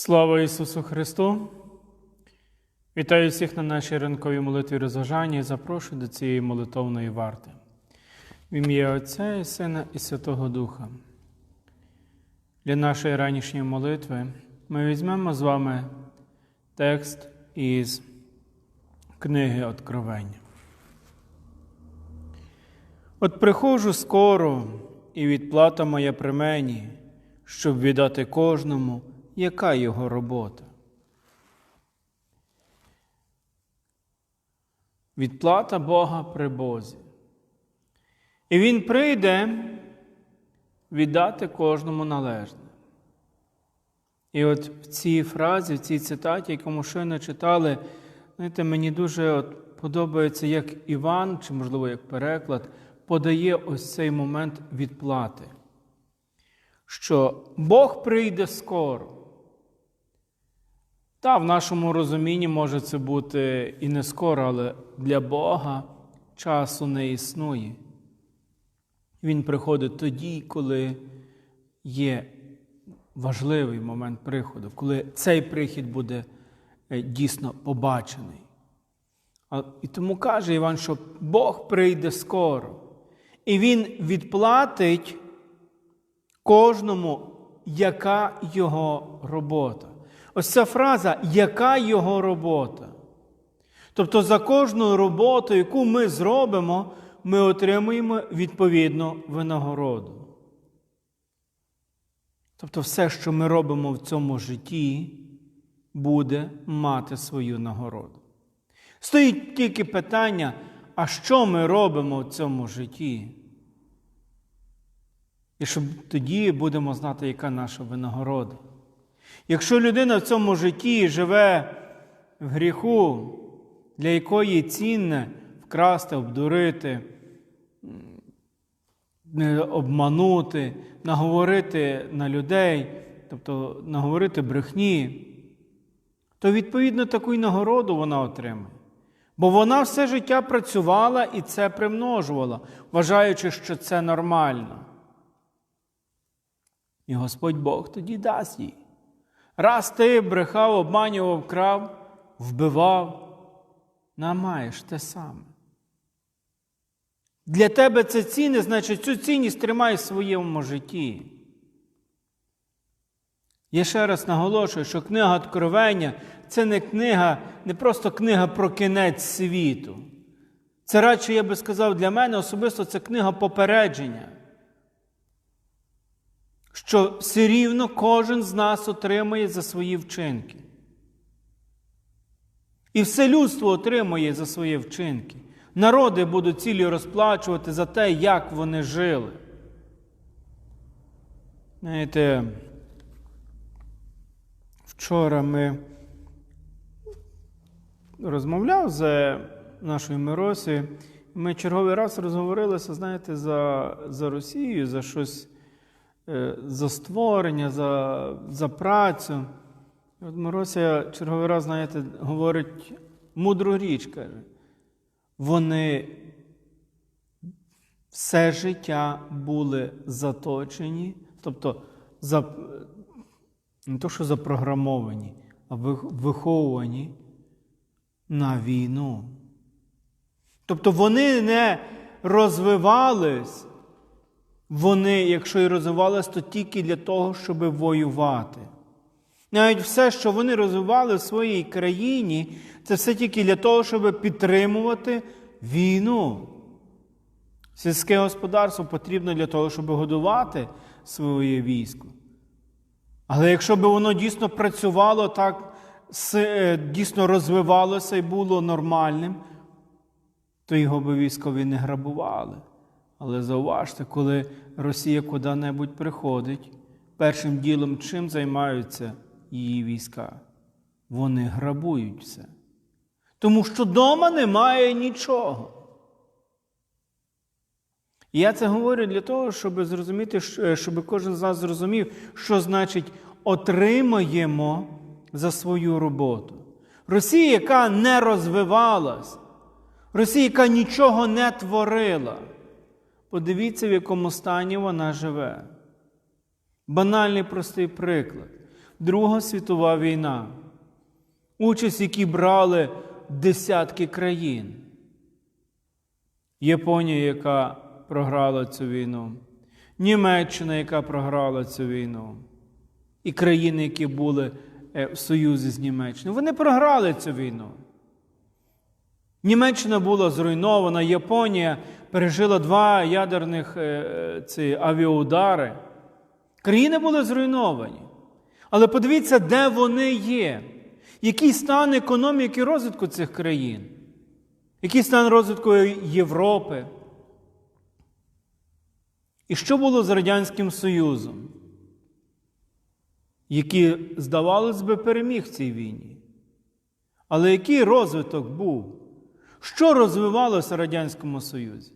Слава Ісусу Христу! Вітаю всіх на нашій ранковій молитві розважання і запрошую до цієї молитовної варти. В ім'я Отця і Сина і Святого Духа. Для нашої ранішньої молитви ми візьмемо з вами текст із книги Откровення. От приходжу скоро, і відплата моя при мені, щоб віддати кожному, яка його робота. Відплата Бога при Бозі. І Він прийде віддати кожному належне. І от в цій фразі, в цій цитаті, яку ми щойно читали, знаєте, мені дуже от подобається, як Іван, чи, можливо, як переклад, подає ось цей момент відплати. Що Бог прийде скоро. Та, в нашому розумінні може це бути і не скоро, але для Бога часу не існує. Він приходить тоді, коли є важливий момент приходу, коли цей прихід буде е, дійсно побачений. І тому каже Іван, що Бог прийде скоро, і Він відплатить кожному, яка його робота. Ось ця фраза, яка його робота. Тобто за кожну роботу, яку ми зробимо, ми отримуємо відповідну винагороду. Тобто все, що ми робимо в цьому житті, буде мати свою нагороду. Стоїть тільки питання, а що ми робимо в цьому житті? І щоб тоді будемо знати, яка наша винагорода. Якщо людина в цьому житті живе в гріху, для якої цінне вкрасти, обдурити, обманути, наговорити на людей, тобто наговорити брехні, то відповідно таку й нагороду вона отримає. Бо вона все життя працювала і це примножувала, вважаючи, що це нормально. І Господь Бог тоді дасть їй. Раз ти брехав, обманював, крав, вбивав, намаєш те саме. Для тебе це цінне, значить, цю цінність тримай в своєму житті. Я ще раз наголошую, що книга Откровення це не книга, не просто книга про кінець світу. Це радше, я би сказав, для мене особисто це книга попередження що все рівно кожен з нас отримає за свої вчинки. І все людство отримує за свої вчинки. Народи будуть цілі розплачувати за те, як вони жили. Знаєте, вчора ми розмовляв з нашою Миросі, ми черговий раз розговорилися, знаєте, за, за Росію, за щось за створення, за, за працю. І От Мирося черговий раз, знаєте, говорить мудру річ, каже. Вони все життя були заточені, тобто за, не то, що запрограмовані, а вих- виховувані на війну. Тобто вони не розвивались, вони, якщо і розвивались, то тільки для того, щоб воювати. Навіть все, що вони розвивали в своїй країні, це все тільки для того, щоб підтримувати війну. Сільське господарство потрібно для того, щоб годувати своє військо. Але якщо б воно дійсно працювало так, е, дійсно розвивалося і було нормальним, то його би військові не грабували. Але зауважте, коли Росія куди-небудь приходить, першим ділом чим займаються її війська? Вони грабують все. Тому що вдома немає нічого. І я це говорю для того, щоб зрозуміти, е, щоб кожен з нас зрозумів, що значить отримаємо за свою роботу. Росія, яка не розвивалась, Росія, яка нічого не творила. Подивіться, в якому стані вона живе. Банальний простий приклад. Друга світова війна, участь, в якій брали десятки країн. Японія, яка програла цю війну, Німеччина, яка програла цю війну, і країни, які були е, в союзі з Німеччиною, вони програли цю війну. Німеччина була зруйнована, Японія пережила два ядерних е, ці, авіаудари. Країни були зруйновані. Але подивіться, де вони є, який стан економіки розвитку цих країн, який стан розвитку Європи. І що було з Радянським Союзом, який, здавалось би, переміг в цій війні? Але який розвиток був? Що розвивалося в Радянському Союзі?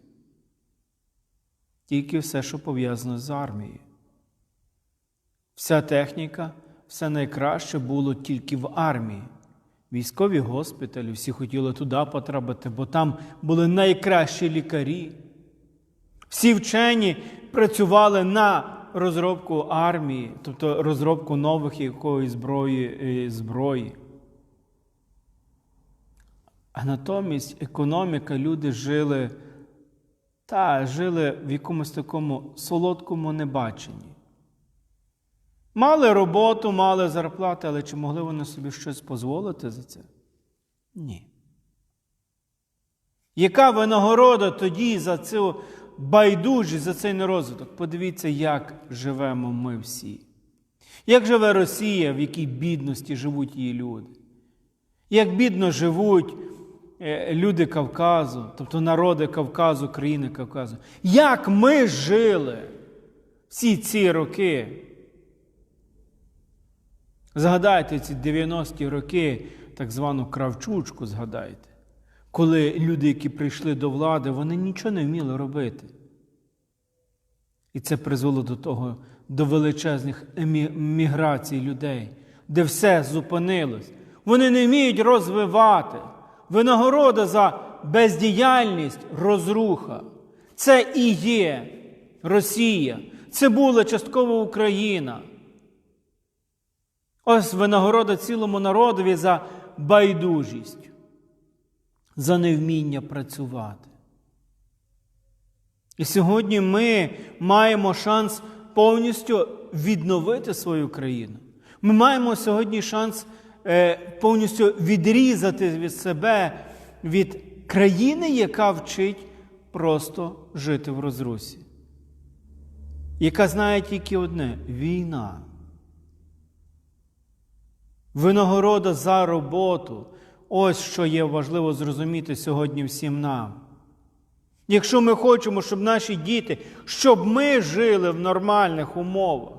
Тільки все, що пов'язано з армією. Вся техніка, все найкраще було тільки в армії. Військові госпіталі, всі хотіли туди потрапити, бо там були найкращі лікарі. Всі вчені працювали на розробку армії, тобто розробку нових якоїсь зброї. е, зброї. А натомість економіка, люди жили та жили в якомусь такому солодкому небаченні. Мали роботу, мали зарплати, але чи могли вони собі щось дозволити за це? Ні. Яка винагорода тоді за цю байдужість, за цей нерозвиток? Подивіться, як живемо ми всі. Як живе Росія, в якій бідності живуть її люди? Як бідно живуть люди Кавказу, тобто народи Кавказу, країни Кавказу. Як ми жили всі ці роки? Згадайте ці 90-ті роки, так звану кравчучку, згадайте, коли люди, які прийшли до влади, вони нічого не вміли робити. І це призвело до того, до величезних міграцій людей, де все зупинилось. Вони не вміють розвивати. Винагорода за бездіяльність розруха. Це і є Росія. Це була частково Україна. Ось винагорода цілому народові за байдужість, за невміння працювати. І сьогодні ми маємо шанс повністю відновити свою країну. Ми маємо сьогодні шанс повністю відрізати від себе від країни, яка вчить просто жити в розрусі, яка знає тільки одне війна. Винагорода за роботу. Ось що є важливо зрозуміти сьогодні всім нам. Якщо ми хочемо, щоб наші діти, щоб ми жили в нормальних умовах,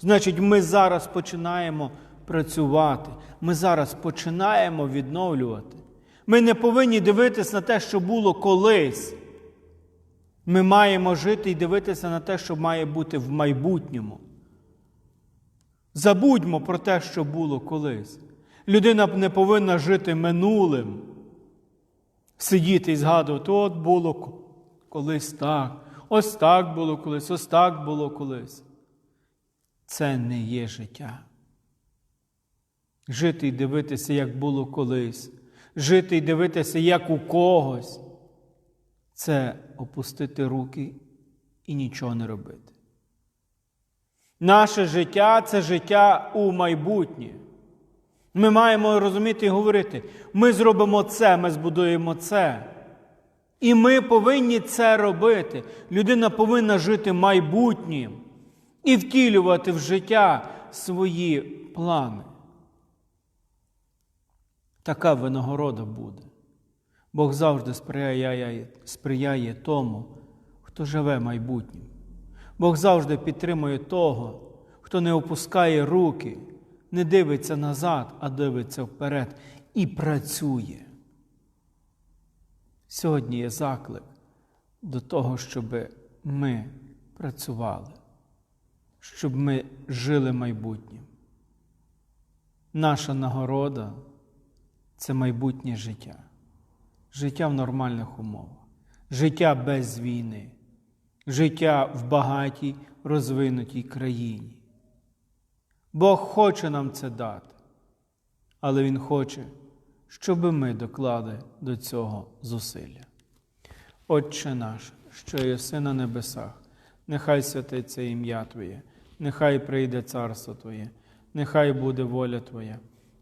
значить ми зараз починаємо працювати, ми зараз починаємо відновлювати. Ми не повинні дивитися на те, що було колись. Ми маємо жити і дивитися на те, що має бути в майбутньому. Забудьмо про те, що було колись. Людина не повинна жити минулим, сидіти і згадувати, от було колись так, ось так було колись, ось так було колись. Це не є життя. Жити і дивитися, як було колись, жити і дивитися, як у когось. Це опустити руки і нічого не робити. Наше життя це життя у майбутнє. Ми маємо розуміти і говорити: ми зробимо це, ми збудуємо це. І ми повинні це робити. Людина повинна жити майбутнім і втілювати в життя свої плани. Така винагорода буде. Бог завжди сприяє, сприяє тому, хто живе майбутнім. Бог завжди підтримує того, хто не опускає руки, не дивиться назад, а дивиться вперед і працює. Сьогодні є заклик до того, щоб ми працювали, щоб ми жили майбутнім. Наша нагорода це майбутнє життя, життя в нормальних умовах, життя без війни, життя в багатій розвинутій країні. Бог хоче нам це дати, але Він хоче, щоб ми доклали до цього зусилля. Отче наш, що єси на небесах, нехай святиться ім'я Твоє, нехай прийде царство Твоє, нехай буде воля Твоя,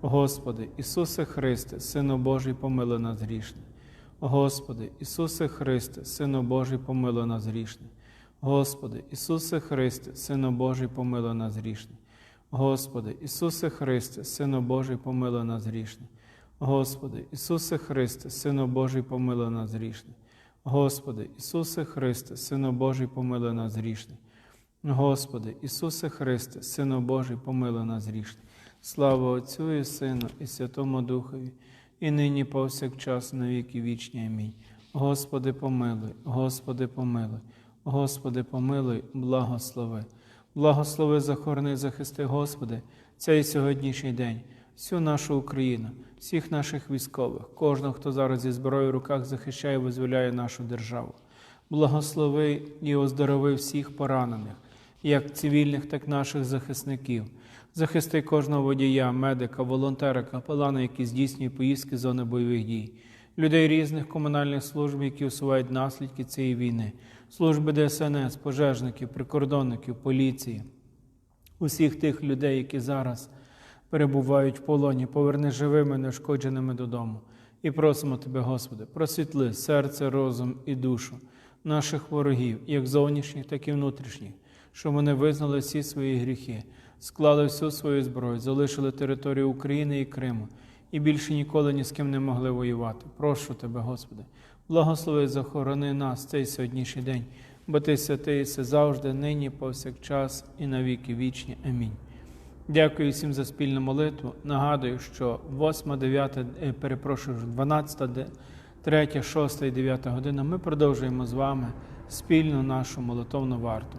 Господи, Ісусе Христе, Сину Божий, помилуй нас грішних. Господи, Ісусе Христе, Сину Божий, помилуй нас грішних. Господи, Ісусе Христе, Сину Божий, помилуй нас грішних. Господи, Ісусе Христе, Сину Божий, помилуй нас грішних. Господи, Ісусе Христе, Сину Божий, помилуй нас грішних. Господи, Ісусе Христе, Сину Божий, помилуй нас грішних. Господи, Ісусе Христе, Сину Божий, помилуй нас грішних. Слава Отцю і Сину, і Святому Духові, і нині повсякчас на віки вічні. Амінь. Господи, помилуй, Господи, помилуй, Господи, помилуй, благослови. Благослови, захорони, захисти, Господи, цей сьогоднішній день, всю нашу Україну, всіх наших військових, кожного, хто зараз зі зброєю в руках захищає і визволяє нашу державу. Благослови і оздорови всіх поранених, як цивільних, так і наших захисників. Захисти кожного водія, медика, волонтера, капелана, які здійснюють поїздки з зони бойових дій, людей різних комунальних служб, які усувають наслідки цієї війни, служби ДСНС, пожежників, прикордонників, поліції, усіх тих людей, які зараз перебувають в полоні, поверни живими, неушкодженими додому. І просимо Тебе, Господи, просвітли серце, розум і душу наших ворогів, як зовнішніх, так і внутрішніх, щоб вони визнали всі свої гріхи, склали всю свою зброю, залишили територію України і Криму і більше ніколи ні з ким не могли воювати. Прошу Тебе, Господи, благослови, захорони нас цей сьогоднішній день, бо Ти святий, все завжди, нині, повсякчас і на віки вічні. Амінь. Дякую всім за спільну молитву. Нагадую, що 8, 9, е, перепрошую, 12, де- 3, 6 і 9 година ми продовжуємо з вами спільну нашу молитовну варту.